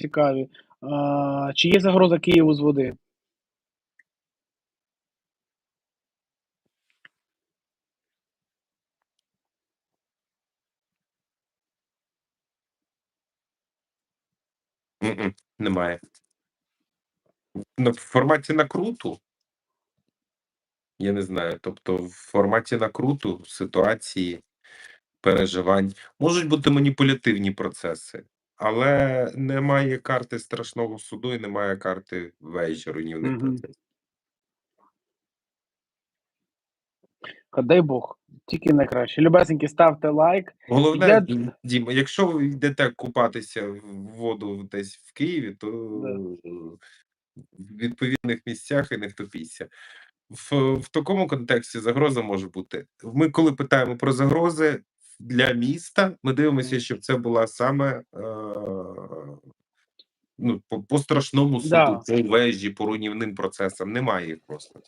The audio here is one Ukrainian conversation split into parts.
цікаві. А, чи є загроза Києву з води? Немає. Ну, в форматі накруту я не знаю. Тобто, в форматі накруту, ситуації, переживань можуть бути маніпулятивні процеси, але немає карти страшного суду і немає карти вежі руйнівних Мгм. процесів. Дай Бог, тільки найкраще. Любесенькі, ставте лайк. Головне, Я- Діма, якщо ви йдете купатися в воду десь в Києві, то в відповідних місцях і не втопіться. В, в такому контексті загроза може бути. Ми, коли питаємо про загрози для міста, ми дивимося, щоб це була саме е, ну, по, по страшному суду, Да. по вежі, по руйнівним процесам. Немає їх просто.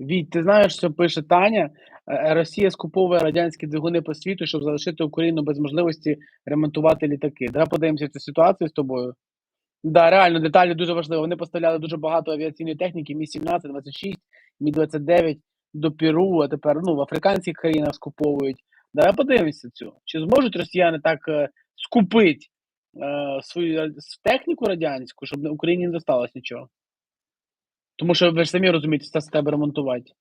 Віть, ти знаєш, що пише Таня? Е, Росія скуповує радянські двигуни по світу, щоб залишити Україну без можливості ремонтувати літаки. Давай подивимося цю ситуацію з тобою. Да, реально, деталі дуже важливо. Вони поставляли дуже багато авіаційної техніки, Мі 17, 26, Мі 29 до Перу, а тепер ну, в африканських країнах скуповують. Давай подивимося цю. Чи зможуть росіяни так е, скупити е, свою техніку радянську, щоб на Україні не досталось нічого? Тому що ви ж самі розумієте, це з тебе ремонтувати.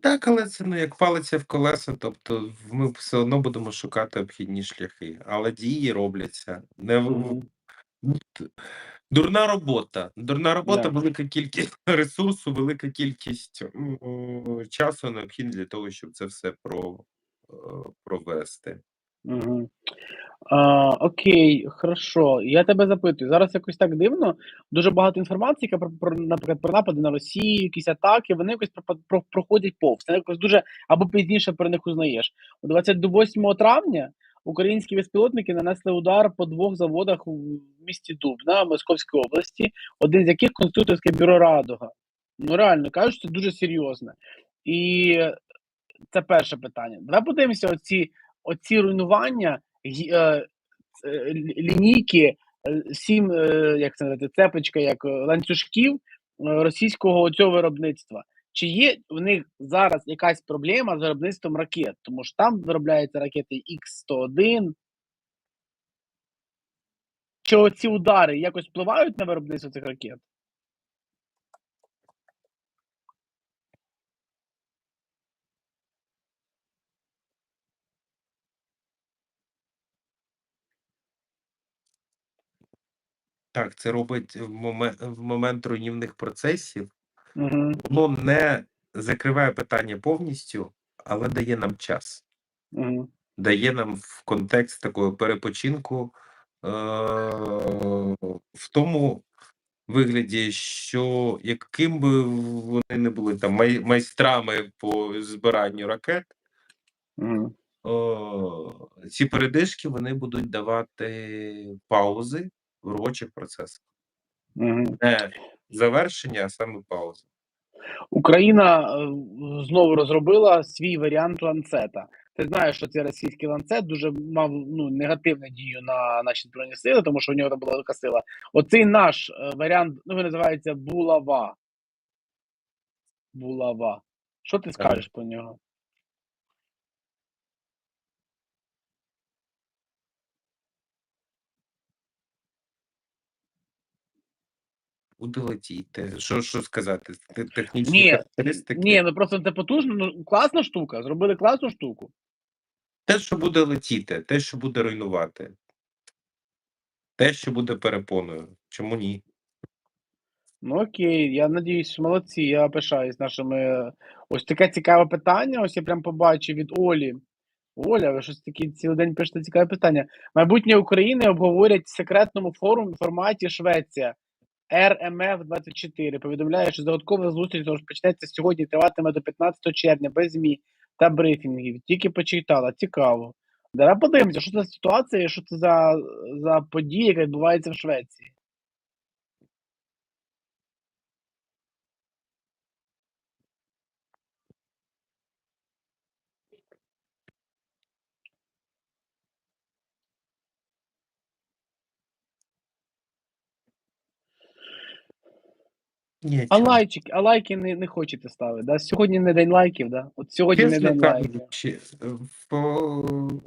Так, але це ну як палиця в колеса, тобто ми все одно будемо шукати обхідні шляхи, але дії робляться. Не Дурна робота. Дурна робота, Да. велика кількість ресурсу, велика кількість о, часу необхідна для того, щоб це все про, е, провести. Мгм. А, окей, хорошо. Я тебе запитую. Зараз якось так дивно. Дуже багато інформації, яка про, про наприклад, про напади на Росію, якісь атаки, вони якось пропа- про, проходять повз. Якось дуже або пізніше про них узнаєш. У 28 травня українські безпілотники нанесли удар по двох заводах у місті Дубна Московської області, один з яких конструкторське бюро Радуга. Ну реально кажуть, це дуже серйозно. І це перше питання. Давай подивимося оці, оці руйнування е, е, лі- лінійки, е, сім, як це називається, цепочка, як ланцюжків російського цього виробництва. Чи є в них зараз якась проблема з виробництвом ракет? Тому що там виробляються ракети Х-101. Чи оці удари якось впливають на виробництво цих ракет? Так, це робить в момент, в момент руйнівних процесів. Угу, Воно не закриває питання повністю, але дає нам час. угу, дає нам в контекст такого перепочинку е- в тому вигляді, що яким би вони не були там май- майстрами по збиранню ракет, угу. е- ці передишки вони будуть давати паузи в робочих процесах. угу. Не завершення, а саме паузи. Україна е, знову розробила свій варіант ланцета. Ти знаєш, що цей російський ланцет дуже мав ну, негативну дію на наші збройні сили, тому що у нього там була велика сила. Оцей наш е, варіант, ну він називається булава. Булава. Що ти скажеш про нього? Летіти. Що, що сказати? Технічні Ні, характеристики. Ні, ну просто це потужно, ну класна штука. Зробили класну штуку. Те, що буде летіти, те, що буде руйнувати, те, що буде перепоною. Чому ні? Ну окей, я надіюсь, молодці, я пишаюсь нашими. Ось таке цікаве питання. Ось я прям побачив від Олі. Оля, ви щось такі цілий день пишете цікаве питання. Майбутнє України обговорять в секретному форумі в форматі Швеція. РМФ 24 повідомляє, що додаткова зустріч розпочнеться сьогодні, триватиме до 15 червня без ЗМІ та брифінгів. Тільки почитала, цікаво. Давай подивимося, що це за ситуація, що це за, за події, яка відбувається в Швеції. Ні, А лайчики, а лайки не, не хочете ставити, да? Сьогодні не день лайків, да? От сьогодні не Чесно день лайків. кажучи, е, по...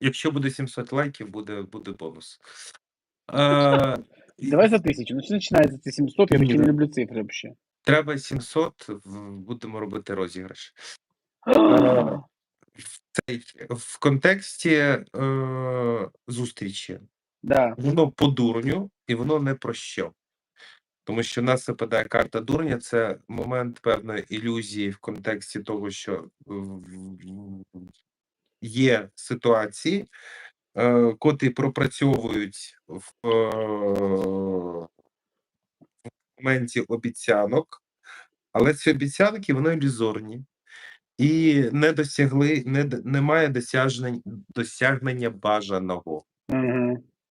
якщо буде 700 лайків, буде, буде бонус. Е, Давай за тисячу. Ну, що починається ці 700, я такі не люблю цифри взагалі. треба 700, в- будемо робити розіграш. Е, в, цей, в контексті е, зустрічі. Да. Воно по дурню, і воно не про що. Тому що в нас випадає карта дурня, це момент певної ілюзії в контексті того, що є ситуації, е, котрі пропрацьовують в, е, в моменті обіцянок, але ці обіцянки вони ілюзорні. І не досягли, не, немає досягнень, досягнення бажаного.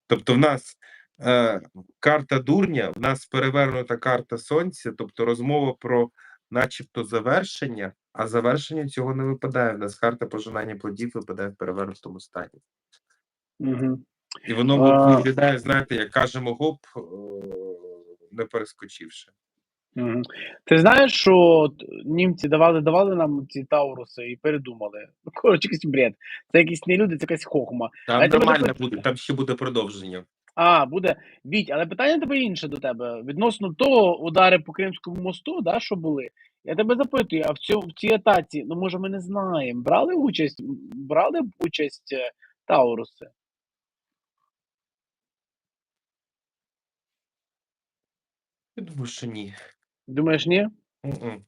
Тобто, в нас е, карта дурня, в нас перевернута карта сонця, тобто розмова про начебто завершення, а завершення цього не випадає. В нас карта пожинання плодів випадає в перевернутому стані. Угу. І воно А. виглядає, знаєте, як кажемо гоп, е, не перескочивши. Угу. Ти знаєш, що німці давали, давали нам ці тауруси і передумали. Коротше, якийсь бред. Це якісь не люди, це якась хохма. Там тебе нормально буде, там ще буде продовження. А, буде. Віть, але питання тебе інше до тебе. Відносно того удари по Кримському мосту, да, що були. Я тебе запитую, а в, цьому, в цій атаці, ну може ми не знаємо, брали участь, брали участь е, Тауруси? Я думаю, що ні. Думаєш, ні? Мгм.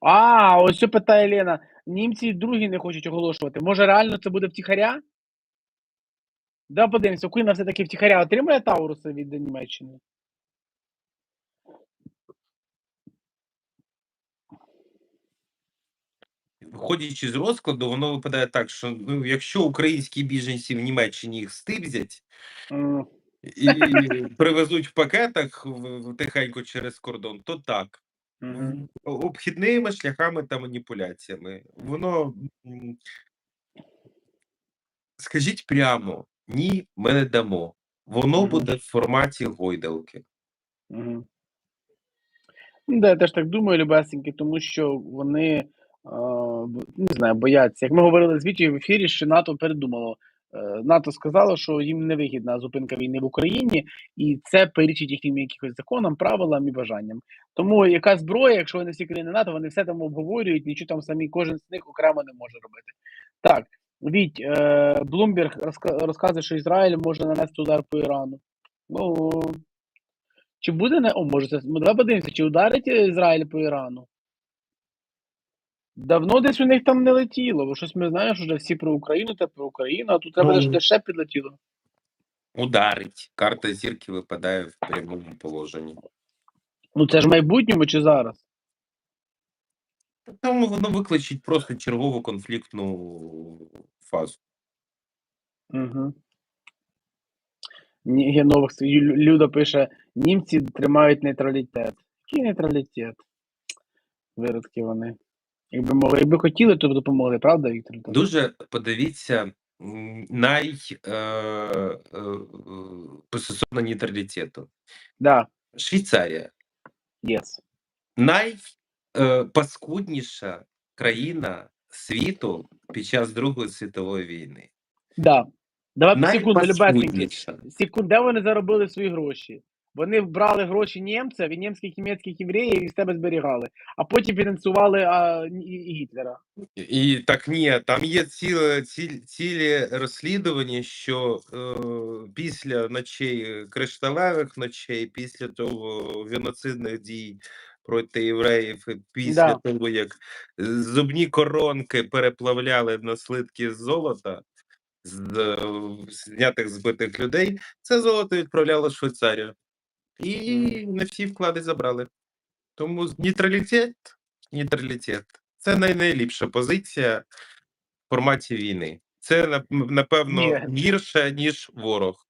А, ось що питає Лена. Німці другі не хочуть оголошувати. Може, реально це буде втіхаря? Да, подивимося, Україна все-таки втіхаря отримає Тауруси від Німеччини. Виходячи з розкладу, воно випадає так, що ну, якщо українські біженці в Німеччині їх стибзять і привезуть в пакетах тихенько через кордон, то так. Обхідними шляхами та маніпуляціями. Воно скажіть прямо, ні, ми не дамо. Воно буде в форматі гойдалки. Ну, да, я теж так думаю, любесеньки, тому що вони не знаю, бояться. Як ми говорили з Вітєю в ефірі, що НАТО передумало. Е, НАТО сказало, що їм невигідна зупинка війни в Україні, і це перечить їхнім якихось законам, правилам і бажанням. Тому яка зброя, якщо вони всі країни НАТО, вони все там обговорюють, нічого там самі кожен з них окремо не може робити. Так, Віть, е, Блумберг розка- розказує, що Ізраїль може нанести удар по Ірану. Ну, чи буде не. О, може, це. Ну, давай подивимося, чи ударить Ізраїль по Ірану? Давно десь у них там не летіло, бо щось ми знаємо, що вже всі про Україну та про Україну, а тут треба Ну. ще підлетіло. Ударить. Карта зірки випадає в прямому положенні. Ну це ж в майбутньому чи зараз? Там воно викличить просто чергову конфліктну фазу. Угу. Ні, нових Лю- Люда пише: німці тримають нейтралітет. Який нейтралітет? Виродки вони. Якби могли, якби хотіли, то б допомогли, правда, Віктор? Дуже подивіться най е, е, стосовно нейтралітету. Да, Швейцарія yes. Найпаскудніша країна світу під час Другої світової війни. Да. Давай секунду, любесеньки. Секунд, де вони заробили свої гроші? Вони брали гроші німців і німських німецьких євреїв і з себе зберігали, а потім фінансували а, і, і Гітлера. І так ні, там є ціле, цілі, цілі розслідування, що е, після ночей кришталевих ночей, після того геноцидних дій проти євреїв, після Да. того, як зубні коронки переплавляли на слитки золота з знятих збитих людей, це золото відправляло в Швейцарію. І не всі вклади забрали. Тому нейтралітет, нейтралітет це найліпша позиція в форматі війни. Це напевно гірше, ніж ворог.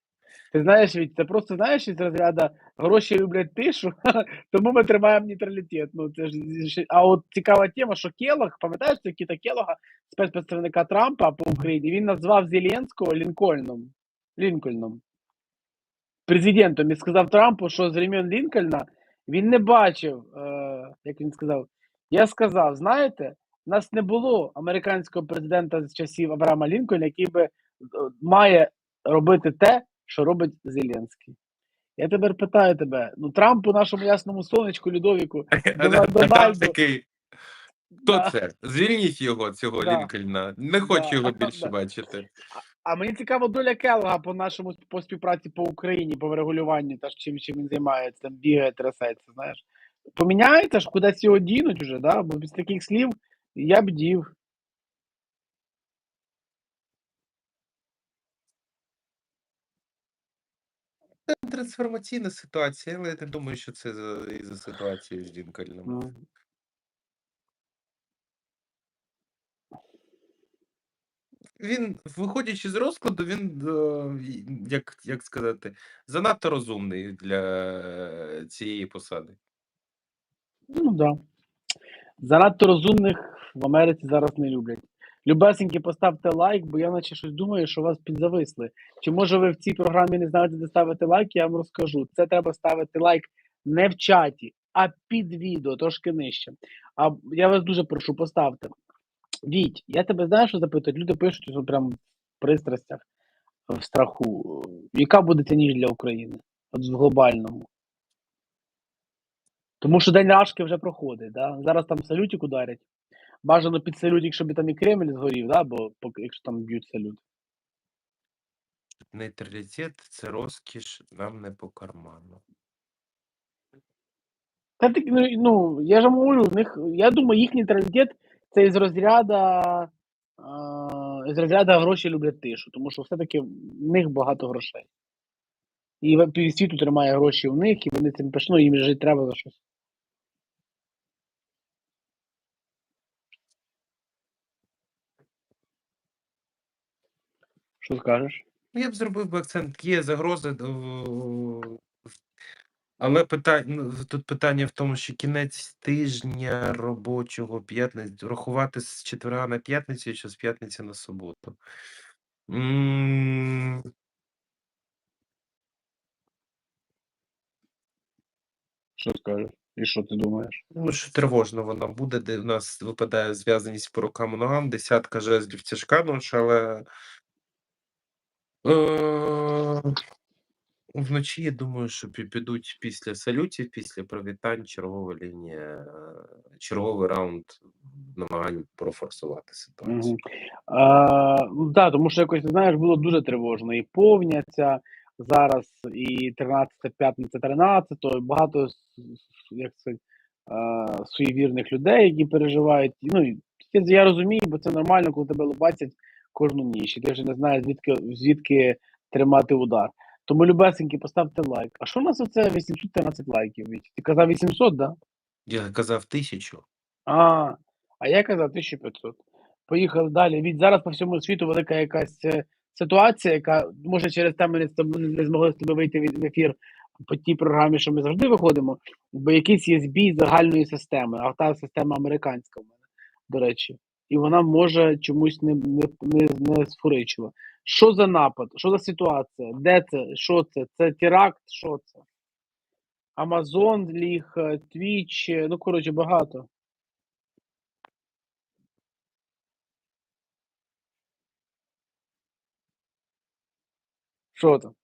Ти знаєш, від це просто знаєш із розряду гроші люблять тишу, тому ми тримаємо нейтралітет. Ну це ж а от цікава тема, що Келох, пам'ятаєш це Кіта Келога, спецпредставника Трампа по Україні, він назвав Зеленського Лінкольном. Лінкольном. Президентом і сказав Трампу, що з времен Лінкольна Він не бачив, е, як він сказав. Я сказав: знаєте, в нас не було американського президента з часів Авраама Лінкольна, який би е, має робити те, що робить Зеленський. Я тепер питаю тебе: ну Трампу, нашому ясному сонечку, Людовіку, Дональду- такий. Хто Да. це? Звільніть його, цього Да. Лінкольна. Не хочу Да. його більше Да. бачити. А мені цікаво доля Келлога по нашому по співпраці по Україні, по врегулюванню, та ж чим, чим він займається, там бігає, трясеться, знаєш. Поміняється ж, кудись його дінуть уже, да? бо без таких слів я б дів. Трансформаційна ситуація, але я не думаю, що це за, із-за ситуації з Лінкольном. Він, виходячи з розкладу, він, е, як, як сказати, занадто розумний для цієї посади. Ну да. Занадто розумних в Америці зараз не люблять. Любесеньки, поставте лайк, бо я наче щось думаю, що вас підзависли. Чи може ви в цій програмі не знаєте, де ставити лайк, я вам розкажу. Це треба ставити лайк не в чаті, а під відео, трошки нижче. А я вас дуже прошу, поставте. Віть, я тебе знаю, що запитують. Люди пишуть, що прям в пристрастях, в страху. Яка буде ця ніж для України? От в глобальному. Тому що день Рашки вже проходить. Да? Зараз там салютик ударять. Бажано під салютик, щоб там і Кремль згорів, да? бо поки якщо там б'ють салют. Нейтралітет це розкіш нам не по карману. Та так, ну, ну, я ж говорю, в них, я думаю, їх нейтралітет це із розряду, з розряду гроші люблять тишу, тому що все-таки в них багато грошей. І півсвіту тримає гроші в них, і вони цим пиш- ну, їм жити треба за щось. Що скажеш? Ну, я б зробив би акцент, є загрози, о, але питання, ну, тут питання в тому, що кінець тижня робочого п'ятниць рахувати з четверга на п'ятницю чи з п'ятниці на суботу. Що скажеш? І що ти думаєш? Ну, що тривожно воно буде, де в нас випадає зв'язаність по рукам і ногам, десятка жезлів тяжка ноша, але е, вночі я думаю, що підуть після салютів, після привітань, чергова лінія, е, черговий раунд намагань профорсувати ситуацію. Мгм. А, ну да, тому що якось, знаєш, було дуже тривожно. І повняться зараз, і 13 п'ятниця 13 і багато як це, суєвірних людей, які переживають. Ну, я, розумію, бо це нормально, коли тебе лобацять кожну ніч, і ти вже не знаєш, звідки, звідки тримати удар. Тому, любесеньки, поставте лайк. А що у нас оце 813 лайків? Ти казав 800, да? Я казав тисячу. А, а я казав 1500. Поїхали далі. Від зараз по всьому світу велика якась е, ситуація, яка може через те ми не, змогли з тобою вийти в ефір по тій програмі, що ми завжди виходимо, бо якийсь є збій загальної системи, а та система американська в мене, до речі. І вона може чомусь не, не, не, не сфуричила. Що за напад? Що за ситуація? Де це? Що це? Це теракт? Що це? Амазон ліг, Твіч, ну коротше, багато. Що там?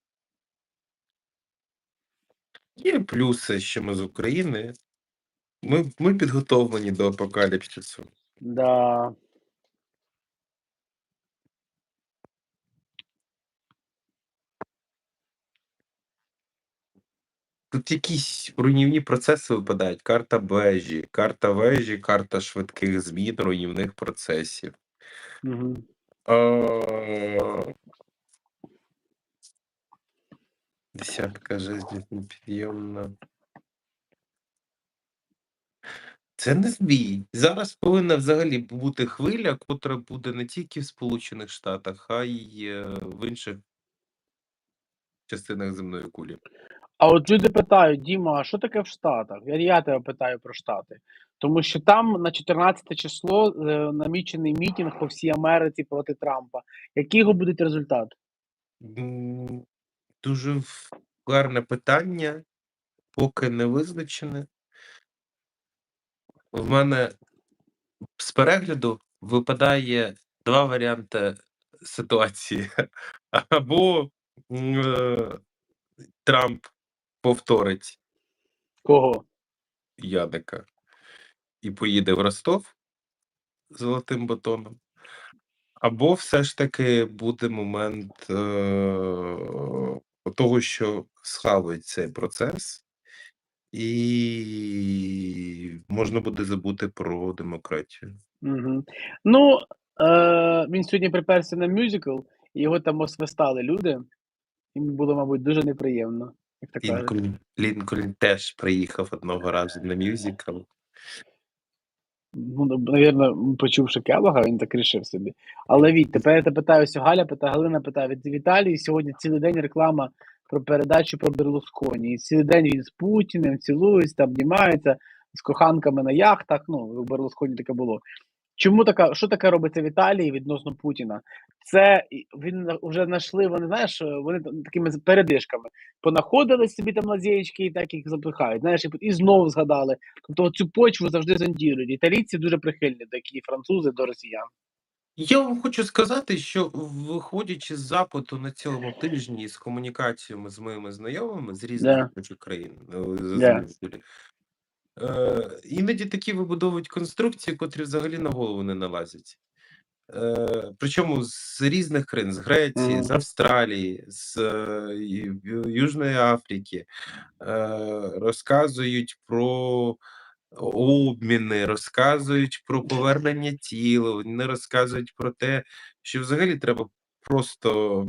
Є плюси, що ми з України. Ми, ми підготовлені до апокаліпсису. Да. Тут якісь руйнівні процеси випадають. Карта вежі, карта вежі, карта швидких змін, руйнівних процесів. Угу. Десятка жезлів непідйомна. Це не збій. Зараз повинна взагалі бути хвиля, котра буде не тільки в Сполучених Штатах, а й е, в інших частинах земної кулі. А от люди питають, Діма, а що таке в Штатах? Я, я тебе питаю про Штати. Тому що там на 14 число е, намічений мітинг по всій Америці проти Трампа. Який його буде результат? М, Дуже в- гарне питання. Поки не визначене. В мене з перегляду випадає 2 варіанти ситуації. Або, е, Трамп повторить Кого? Яника і поїде в Ростов золотим батоном. Або все ж таки буде момент, е, того, що схавають цей процес, і можна буде забути про демократію. Угу. Ну, е, він сьогодні приперся на мюзикл, і його там освистали люди. Йому було, мабуть, дуже неприємно, як то. Лінкольн Лінкольн теж приїхав одного разу на мюзикл. Ну, навірно, почувши Келога, він так рішив собі. Але Віть, тепер я тебе питаюся, Галя питає, Галина питає, від Віталії сьогодні цілий день реклама про передачу про Берлусконі. І цілий день він з Путіним цілується, обнімається з коханками на яхтах. Ну, у Берлусконі таке було. Чому така, що таке робиться в Італії відносно Путіна? Це він вже знайшли, вони знаєш, вони там такими передишками понаходили собі там лазєчки і так їх запихають. Знаєш, і, і знову згадали. Тобто цю почву завжди зондірують. Італійці дуже прихильні, так і французи до росіян. Я вам хочу сказати, що виходячи з запиту на цьому тижні з комунікаціями з моїми знайомими з різних точок країн, е, з- е, іноді такі вибудовують конструкції, котрі взагалі на голову не налазять. Е, причому з різних країн, з Греції, Мгм. з Австралії, з е, Южної Африки, е, розказують про обміни, розказують про повернення тіла, вони розказують про те, що взагалі треба просто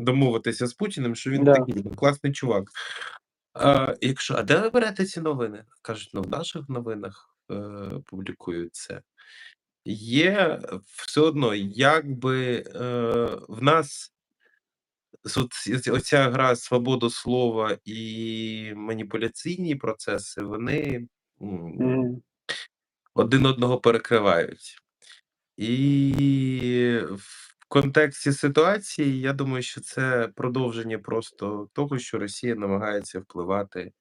домовитися з Путіним, що він Да. такий класний чувак. А, якщо, а де ви берете ці новини? Кажуть, ну в наших новинах е, публікують це. Є все одно, якби е, в нас оця гра свободу слова і маніпуляційні процеси, вони один одного перекривають. І контексті ситуації, я думаю, що це продовження просто того, що Росія намагається впливати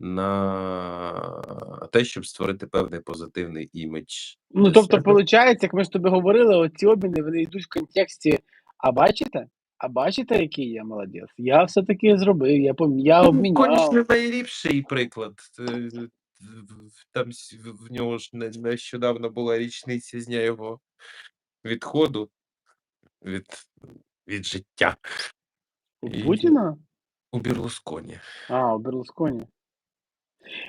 на те, щоб створити певний позитивний імідж. Ну, тобто, виходить, як ми з тобою говорили, оці обміни вони йдуть в контексті. А бачите? А бачите, який я молодець? Я все-таки зробив, я пом... я Ну, обміняв. Конечно, найліпший приклад. Е, Там в в нього ж нещодавно була річниця з дня його відходу від, від життя У І- Путіна? у Берлусконі. А, у Берлусконі.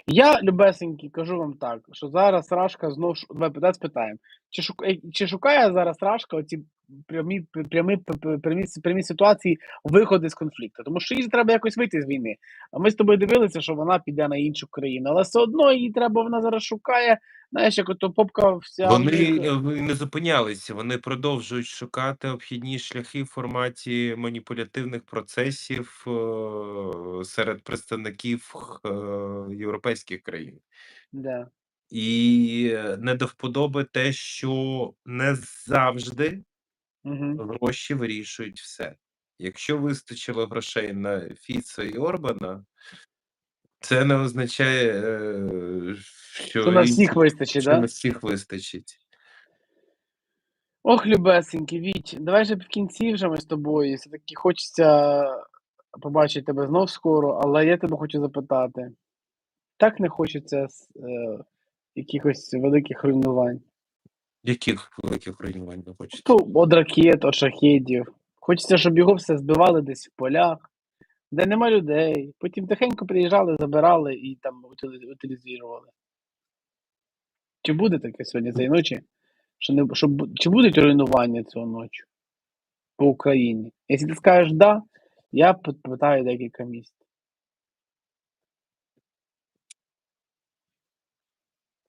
Я, любесенький, кажу вам так, що зараз Рашка знов ш- давай спитаємо. Чи, шукає, чи шукає зараз Рашка оці прямі, прямі, прямі, прямі, ситуації виходи з конфлікту? Тому що їй треба якось вийти з війни. А ми з тобою дивилися, що вона піде на іншу країну, але все одно їй треба, вона зараз шукає, знаєш, як ото попка вся. Вони е, не зупинялися, вони продовжують шукати обхідні шляхи в форматі маніпулятивних процесів е, серед представників е, європейських країн. Да. І не до вподоби те, що не завжди Угу. гроші вирішують все. Якщо вистачило грошей на Фіца і Орбана, це не означає, е, що, Що на інші- всіх вистачить, що да? на всіх вистачить. Ох, любесенький, Віть, давай же в кінці вже ми з тобою. Все-таки хочеться побачити тебе знов скоро, але я тебе хочу запитати. Так не хочеться с- е, якихось великих руйнувань. Яких великих руйнувань ви хочете? То від ракет, від шахедів. Хочеться, щоб його все збивали десь в полях, де нема людей. Потім тихенько приїжджали, забирали і там утилізували. Чи буде таке сьогодні цієї ночі? Що не, що, чи будуть руйнування цього ночі по Україні? Якщо ти скажеш да, я питаю декілька місць.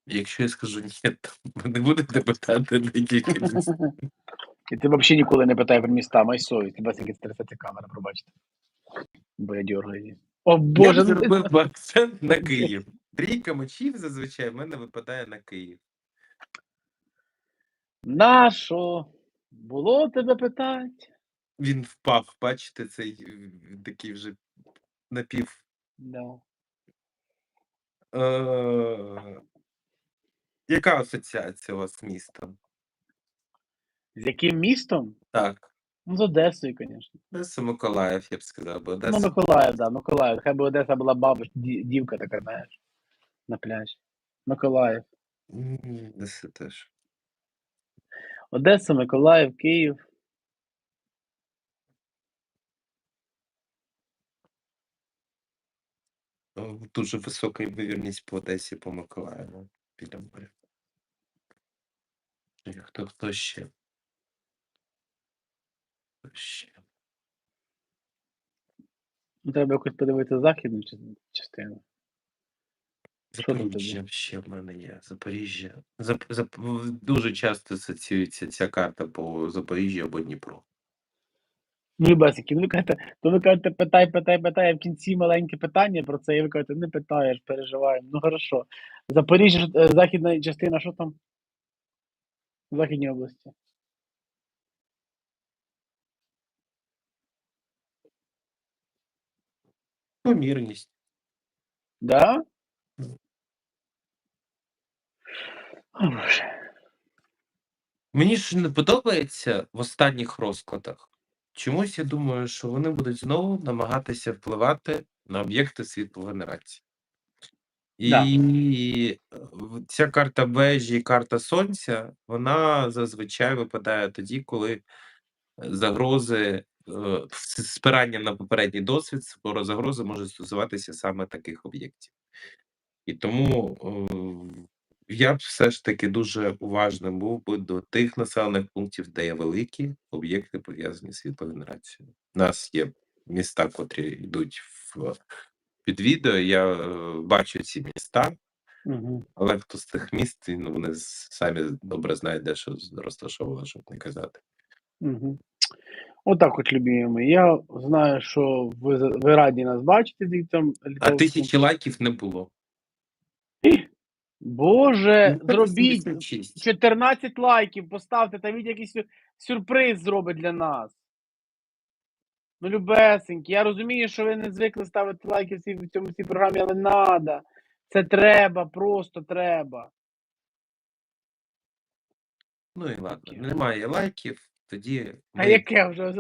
Якщо я скажу ні, то ви не будете питати декілька місць. І ти взагалі ніколи не питай про міста, май совість, тебе тільки стресати камера, пробачте. Бо я дергаю її. О Я Боже, б ну ти- зробив би акцент на Київ. Трійка мечів зазвичай в мене випадає на Київ. нащо? Було тебе питать? Він впав, бачите, цей е, такий вже напів Да. Е, яка асоціація у вас з містом? З яким містом? Так. Ну, з Одесою, звісно. Одеса Миколаїв, я б сказав, бо Ну, Одеса. Миколаїв, да, Миколаїв. Хай би Одеса була бабусь, ді- дівка така, знаєш, на пляжі. Миколаїв. М, Одеса теж. Одеса, Миколаїв, Київ. Ну, Дуже висока ймовірність по Одесі, по Миколаєву біля моря. Хто, хто ще? Хто ще? Ну, треба якось подивитися західну част- частину. Що там? Запоріжжя ще в мене є. Запоріжжя. Зап... Зап... Дуже часто асоціюється ця карта по Запоріжжю або Дніпру. Ну, любесики, ну ви кажете, то ви кажете, питай, питай, питай, а в кінці маленьке питання про це, і ви кажете, не питаєш, переживаємо. Ну хорошо. Запоріжжя, е, західна частина, що там? В Західній області. Помірність. Да? О, Боже. Мені ж не подобається в останніх розкладах. Чомусь я думаю, що вони будуть знову намагатися впливати на об'єкти світлогенерації. Да. І е, в- ця карта вежі, карта сонця, вона зазвичай випадає тоді, коли е, загрози е, з на попередній досвід, скоро загрози можуть стосуватися саме таких об'єктів. І тому е, я б все ж таки дуже уважним був би до тих населених пунктів, де є великі об'єкти пов'язані з світлогенерацією. У нас є міста, котрі йдуть в під відео. Я е, бачу ці міста, Угу. але хто з тих міст, ну вони самі добре знають, де що розташовано, щоб не казати. Угу. Отак от, любимі. Я знаю, що ви, ви раді нас бачити з Віктором А тисячі лайків не було. Боже, Ну, зробіть 14 лайків, поставте та від якийсь сюрприз зробить для нас. Ну, любесенькі, я розумію, що ви не звикли ставити лайки в цьому цій програмі, але надо. Це треба, просто треба. Ну і ладно, немає лайків, тоді А ми- яке вже?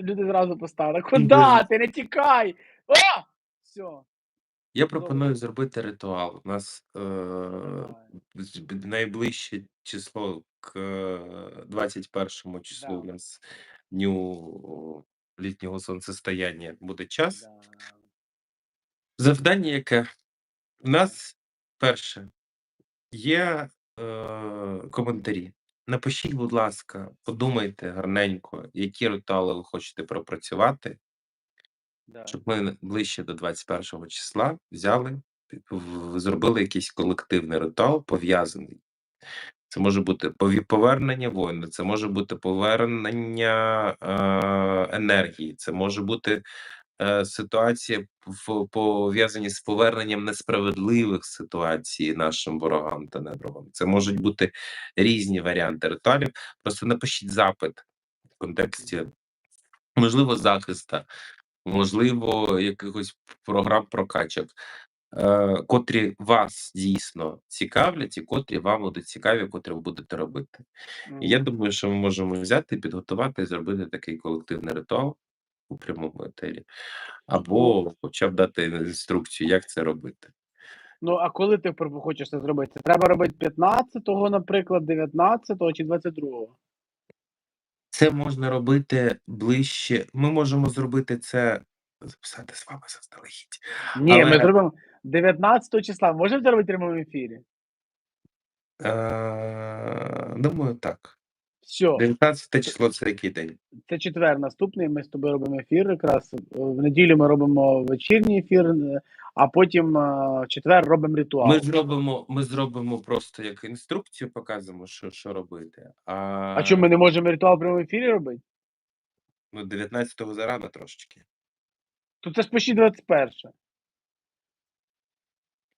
Люди зразу поставили. Куди? Ти не тікай! О! Все. Я пропоную зробити ритуал. У нас е, з- б- найближче число к е, 21 числу у Да. нас дню літнього сонцестояння буде час. Да. Завдання яке? У нас перше є е, коментарі. Напишіть, будь ласка, подумайте гарненько, які ритуали ви хочете пропрацювати, Да. щоб ми ближче до 21 числа взяли, зробили якийсь колективний ритуал пов'язаний. Це може бути повернення воїна, це може бути повернення е, енергії, це може бути е, ситуація пов'язані з поверненням несправедливих ситуацій нашим ворогам та недругам. Це можуть бути різні варіанти ритуалів. Просто напишіть запит в контексті, можливо, захиста, можливо, якихось програм прокачок, е, котрі вас дійсно цікавлять, і котрі вам будуть цікаві, котрі ви будете робити. І я думаю, що ми можемо взяти, підготувати і зробити такий колективний ритуал у прямому етері, або хоча б дати інструкцію, як це робити. Ну, а коли ти хочеш це зробити? Треба робити 15-го, наприклад, 19-го чи 22-го? Це можна робити ближче. Ми можемо зробити це, записати з вами заздалегідь. Ні, Але- ми зробимо 19 числа. Можемо це робити в прямому ефірі? Е, думаю, так. Все, 19 число це який день? це четвер наступний. Ми з тобою робимо ефір. Якраз в неділю ми робимо вечірній ефір, а потім е, в четвер робимо ритуал. Ми зробимо, ми зробимо просто як інструкцію, показуємо, що, що робити. А, А що ми не можемо ритуал в прямому ефірі робити? ну, 19-го зарано трошечки. То це ж почти 21.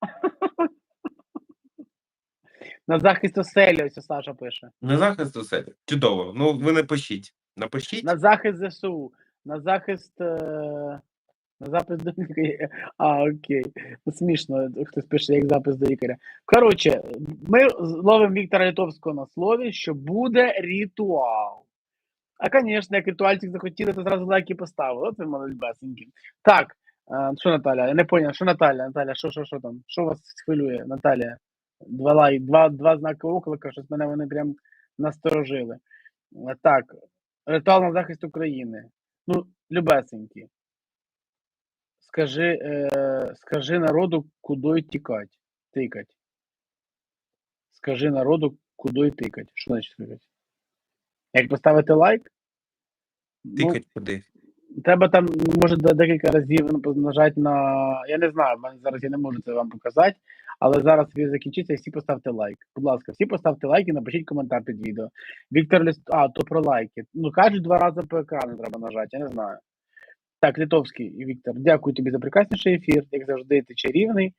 На захист оселі, ось Саша пише. На захист усе. Чудово. Ну, ви напишіть. Напишіть. На захист ЗСУ, на захист, е, Запис до лікаря. А, окей. Ну, смішно, хтось пише, як запис до лікаря. Коротше, ми ловимо Віктора Литовського на слові, що буде ритуал. А, звісно, як ритуальчик захотіли, то зразу лайки поставили. Оце молодьбесенькі. Так, а, що Наталя? Я не поняв, що Наталя? Наталя, що, що, що там? Що вас хвилює, Наталя? Два лайк, два, два знаки оклика, щось мене вони прям насторожили. Так, ритуал на захист України. Ну, любесенькі. Скажи, е, скажи народу, куди тікать, тикать. Скажи народу, куди тикать. Що значить тикать? Як поставити лайк? Ну, Тикать куди? Треба там, може, де- декілька разів нажати на. Я не знаю, зараз я не можу це вам показати, але зараз він закінчиться і всі поставте лайк. Будь ласка, всі поставте лайк і напишіть коментар під відео. Віктор Ліст. А, то про лайки. Ну, кажуть, два рази по екрану треба нажати, я не знаю. Так, Литовський Віктор, дякую тобі за прекрасніший ефір. Як завжди, ти чарівний. Е,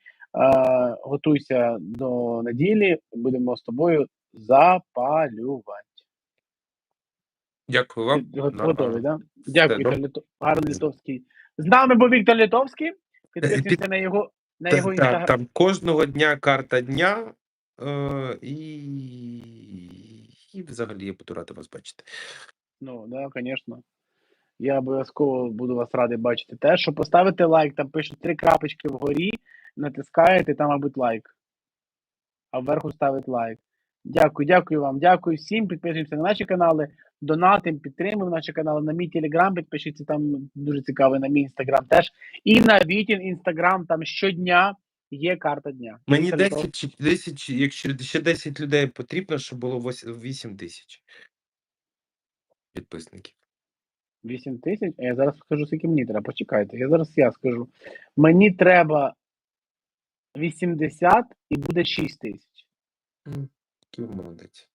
готуйся до неділі. Будемо з тобою запалювати. Дякую вам. Ти. Готовий, так? Да? Дякую. Віктор Лито... Гарний Литовський. З нами був Віктор Литовський. Підписуйся на його на Та- його та- інстаграм. Там кожного дня карта дня. Е, і... і взагалі я буду радий вас бачити. Ну, да, звісно. Я обов'язково буду вас радий бачити. Те, що поставити лайк, там пишуть три крапочки вгорі, натискаєте, там, мабуть, лайк. А вверху ставить лайк. Дякую, дякую вам. Дякую всім. Підписуємося на наші канали, донатим, підтримуємо наші канали. На мій телеграм підпишіться, там дуже цікавий, на мій інстаграм теж. І на Вітін інстаграм, там щодня є карта дня. Мені Віктор 10, чи 10, якщо ще 10 людей потрібно, щоб було 8 тисяч підписників. 8 тисяч, а я зараз скажу, скільки мені треба. Почекайте, я зараз я скажу. Мені треба 80 і буде 6 тисяч. Молодець.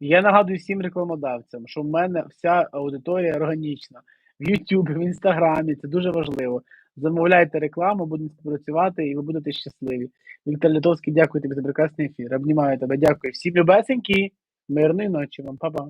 Я нагадую всім рекламодавцям, що в мене вся аудиторія органічна. В YouTube, в Інстаграмі, це дуже важливо. Замовляйте рекламу, будемо співпрацювати і ви будете щасливі. Віктор Литовський, дякую тобі за прекрасний ефір. Обнімаю тебе, дякую. Всім любесенькі, мирної ночі вам, Па-па.